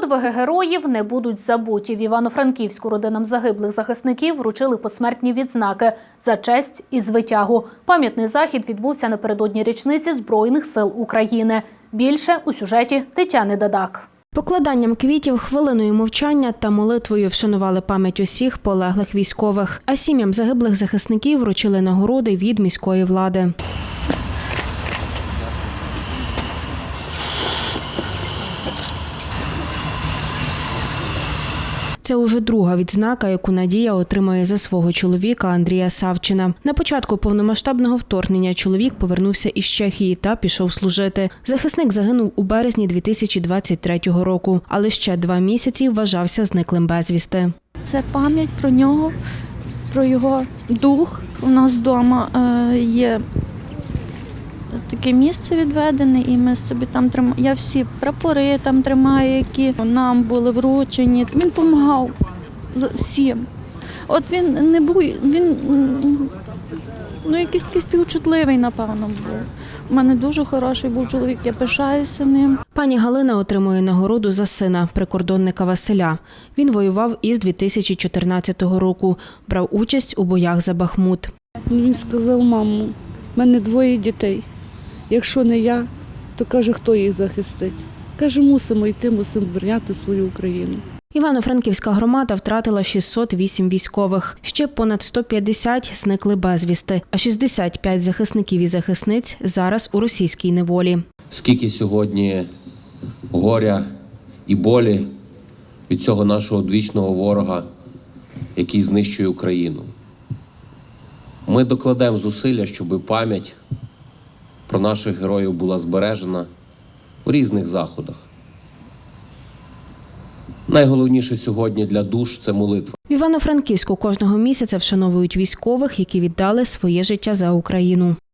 Подвиги героїв не будуть забуті. В Івано-Франківську родинам загиблих захисників вручили посмертні відзнаки за честь і звитягу. Пам'ятний захід відбувся напередодні річниці Збройних сил України. Більше у сюжеті Тетяни Дадак. Покладанням квітів, хвилиною мовчання та молитвою вшанували пам'ять усіх полеглих військових. А сім'ям загиблих захисників вручили нагороди від міської влади. Це уже друга відзнака, яку Надія отримує за свого чоловіка Андрія Савчина. На початку повномасштабного вторгнення чоловік повернувся із Чехії та пішов служити. Захисник загинув у березні 2023 року, але ще два місяці вважався зниклим безвісти. Це пам'ять про нього, про його дух. У нас вдома е, є таке місце відведене, і ми собі там тримаємо. Я всі прапори там тримаю, які нам були вручені. Він допомагав всім. От він не був, він ну, якийсь такий співчутливий, напевно, був. У мене дуже хороший був чоловік, я пишаюся ним. Пані Галина отримує нагороду за сина, прикордонника Василя. Він воював із 2014 року, брав участь у боях за Бахмут. Ну, Він сказав, мамо, в мене двоє дітей. Якщо не я, то каже, хто їх захистить. Каже, мусимо йти, мусимо обороняти свою Україну. Івано-Франківська громада втратила 608 військових. Ще понад 150 зникли безвісти, а 65 захисників і захисниць зараз у російській неволі. скільки сьогодні горя і болі від цього нашого одвічного ворога, який знищує Україну. Ми докладемо зусилля, щоб пам'ять про наших героїв була збережена у різних заходах. Найголовніше сьогодні для душ це молитва. В Івано-Франківську кожного місяця вшановують військових, які віддали своє життя за Україну.